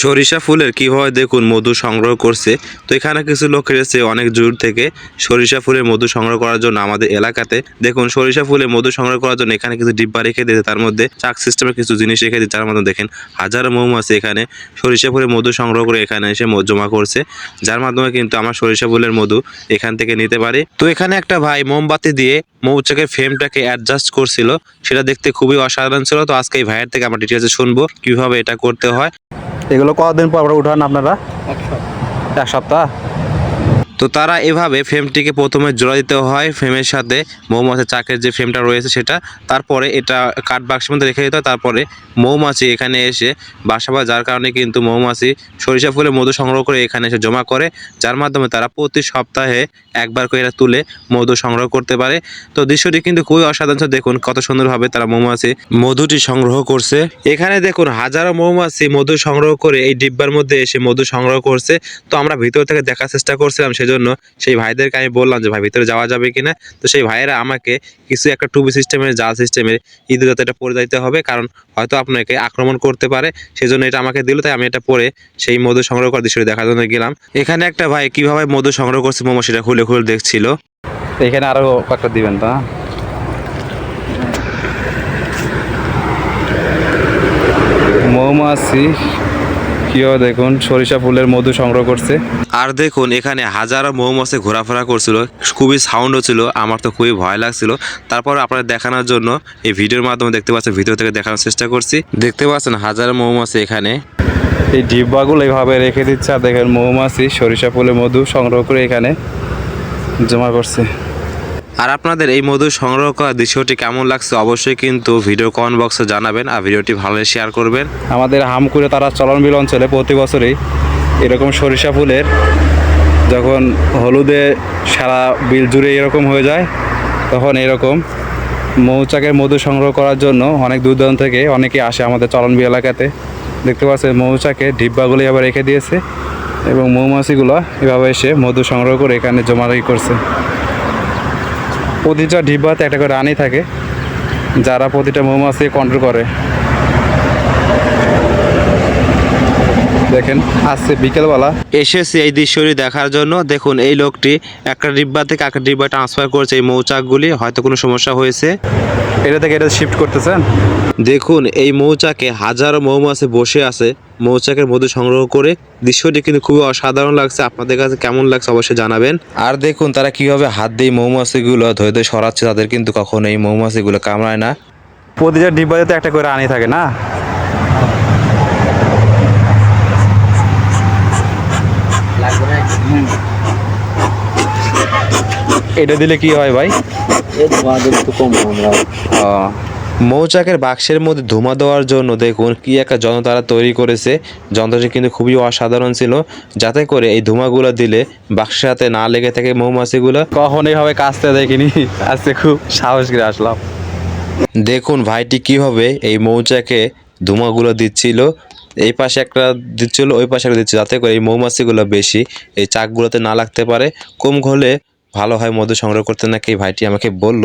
সরিষা ফুলের কীভাবে দেখুন, মধু সংগ্রহ করছে। তো এখানে কিছু লোক এসেছে অনেক দূর থেকে সরিষা ফুলের মধু সংগ্রহ করার জন্য আমাদের এলাকাতে। দেখুন, সরিষা ফুলের মধু সংগ্রহ করার জন্য এখানে কিছু ডিব্বা রেখে দিয়েছে, তার মধ্যে চাক সিস্টেমের কিছু জিনিস রেখে দিয়েছে। তার মধ্যে দেখেন, হাজারো মৌমাছি এখানে সরিষা ফুলের মধু সংগ্রহ করে এখানে এসে জমা করছে। যার মাধ্যমে কিন্তু আমার সরিষা ফুলের মধু এখান থেকে নিতে পারি। তো এখানে একটা ভাই মোমবাতি দিয়ে মৌচাকের ফ্রেমটাকে অ্যাডজাস্ট করছিল। সেটা দেখতে খুবই অসাধারণ ছিল। তো আজকে এই ভাইয়ের থেকে আমরা ডিটেলসে শুনব, কীভাবে এটা করতে হয়। এগুলো কতদিন পর পর উঠান আপনারা? এক সপ্তাহ? তো তারা এভাবে ফ্রেমটিকে প্রথমে জোড়া দিতে হয়। ফ্রেমের সাথে মৌমাছির চাকের যে ফ্রেমটা রয়েছে সেটা, তারপরে এটা কাঠ বাক্সের মধ্যে রেখে দিতে হয়। তারপরে মৌমাছি এখানে এসে বাসা বা যার কারণে কিন্তু মৌমাছি সরিষা ফুলে মধু সংগ্রহ করে এখানে এসে জমা করে, যার মাধ্যমে তারা প্রতি সপ্তাহে একবার করে এটা তুলে মধু সংগ্রহ করতে পারে। তো দৃশ্যটি কিন্তু খুবই অসাধারণ। দেখুন কত সুন্দরভাবে তারা মৌমাছি মধুটি সংগ্রহ করছে। এখানে দেখুন হাজারো মৌমাছি মধু সংগ্রহ করে এই ডিব্বার মধ্যে এসে মধু সংগ্রহ করছে। তো আমরা ভিতর থেকে দেখার চেষ্টা করছিলাম সেজন্য সেই ভাইদেরকে আমি বললাম যে, ভাই, ভিতরে যাওয়া যাবে কিনা? তো সেই ভাইয়েরা আমাকে কিছু একটা টুবি সিস্টেমের, জাল সিস্টেমের ঈদের যাতে এটা পরে দিতে হবে। কারণ হয়তো আপনাকে আক্রমণ করতে পারে, সেজন্য এটা আমাকে দিল, তাই আমি এটা পরে সেই মধু সংগ্রহ করার দৃশ্যটি দেখার জন্য গেলাম। এখানে একটা ভাই কীভাবে মধু সংগ্রহ করছে মোমো সেটা খুলে খুলে দেখছিল। এখানে আরও কয়েকটা দিবেন তা। মৌমাছি কীভাবে দেখুন সরিষা ফুলের মধু সংগ্রহ করছে। আর দেখুন এখানে হাজারো মৌমাছি ঘোরাফেরা করছিল খুবই সাউন্ড ছিল আমার তো খুবই ভয় লাগছিল। তারপর আপনাদের দেখানোর জন্য এই ভিডিওর মাধ্যমে দেখতে পাচ্ছেন ভিডিও থেকে দেখানোর চেষ্টা করছি। দেখতে পাচ্ছেন হাজারো মৌমাছি এখানে। এই ডিব্বাগুলো এইভাবে রেখে দিচ্ছে আর দেখেন মৌমাছি সরিষা ফুলের মধু সংগ্রহ করে এখানে জমা করছে। আর আপনাদের এই মধু সংগ্রহ করা দৃশ্যটি কেমন লাগছে অবশ্যই কিন্তু ভিডিও কমেন্ট বক্সে জানাবেন আর ভিডিওটি ভালো শেয়ার করবেন। আমাদের হামকুড়ে তারা চলনবিল অঞ্চলে প্রতি বছরই এরকম সরিষা ফুলের যখন হলুদে সারা বিল জুড়ে এরকম হয়ে যায়, তখন এরকম মৌচাকের মধু সংগ্রহ করার জন্য অনেক দূর দূরান্ত থেকে অনেকে আসে আমাদের চলনবিল এলাকাতে। দেখতে পাচ্ছেন মৌচাকে ডিব্বাগুলি আবার রেখে দিয়েছে এবং মৌমাছিগুলো এভাবে এসে মধু সংগ্রহ করে এখানে জমা করছে প্রতিটা ডিব্বাতে একটা করে রানী থাকে যারা প্রতিটা মৌমাছি কন্ট্রোল করে। দেখেন আসছে বিকেলবেলা এসেছি এই দৃশ্যটি দেখার জন্য। দেখুন, এই লোকটি একটা ডিব্বা থেকে একটা ডিব্বা ট্রান্সফার করছে এই মৌচাকগুলি, হয়তো কোনো সমস্যা হয়েছে। এটা থেকে এটা শিফট করতেছেন? দেখুন, এই মৌচাকে হাজারো মৌমাছি বসে আছে, মৌচাকের মধু সংগ্রহ করে। দৃশ্যটি কিন্তু খুবই অসাধারণ লাগছে, আপনাদের কাছে কেমন লাগছে অবশ্যই জানাবেন। আর দেখুন, তারা কীভাবে হাত দিয়ে মৌমাছিগুলো ধরে ধরে সরাচ্ছে, তাদের কিন্তু কখনো এই মৌমাছিগুলো কামড়ায় না। প্রতিটা ডিব্বাতে একটা করে রানী থাকে না? এটা দিলে কি হয় ভাই? মৌচাকের বাক্সের মধ্যে ধোঁয়া দেওয়ার জন্য দেখুন কি একটা যন্ত্র তারা তৈরি করেছে। যন্ত্রটি কিন্তু খুবই অসাধারণ ছিল। যাতে করে এই ধোঁয়াগুলো দিলে বাক্সের সাথে না লেগে থাকে মৌমাছিগুলো। কখন এইভাবে কাজটা দেখিনি। আজকে খুব সাহস করে আসলাম। দেখুন ভাইটি কীভাবে এই মৌচাকে ধোঁয়াগুলো দিচ্ছিল। এই পাশে একটা দিচ্ছিল, ওই পাশে একটা দিচ্ছিল। যাতে করে এই মৌমাছিগুলো বেশি, এই চাকগুলোতে না লাগতে পারে। কম ঘলে ভালো হয় মধু সংগ্রহ করতে নাকি এই ভাইটি আমাকে বলল।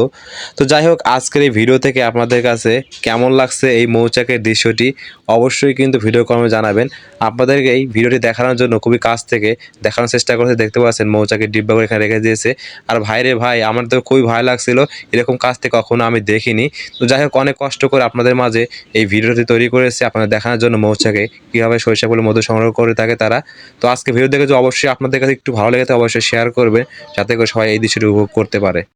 তো যাই হোক, আজকের এই ভিডিও থেকে আপনাদের কাছে কেমন লাগছে এই মৌচাকের দৃশ্যটি অবশ্যই কিন্তু ভিডিও কর্মে জানাবেন। আপনাদেরকে এই ভিডিওটি দেখানোর জন্য খুবই কাছ থেকে দেখানোর চেষ্টা করতে দেখতে পাচ্ছেন মৌচাকের ডিব্বা করে এখানে রেখে দিয়েছে। আর ভাইরে ভাই, আমার তো খুবই ভয় লাগছিল, এরকম কাজ থেকে কখনো আমি দেখিনি। তো যাই হোক, অনেক কষ্ট করে আপনাদের মাঝে এই ভিডিওটি তৈরি করেছে, আপনাদের দেখানোর জন্য মৌচাকে কীভাবে সরিষা ফুলের মধু সংগ্রহ করে থাকে তারা। তো আজকে ভিডিও দেখে যে অবশ্যই আপনাদের কাছে একটু ভালো লেগে থাকে, অবশ্যই শেয়ার করবে যাতে করে সবাই এই দৃশ্যটি উপভোগ করতে পারে।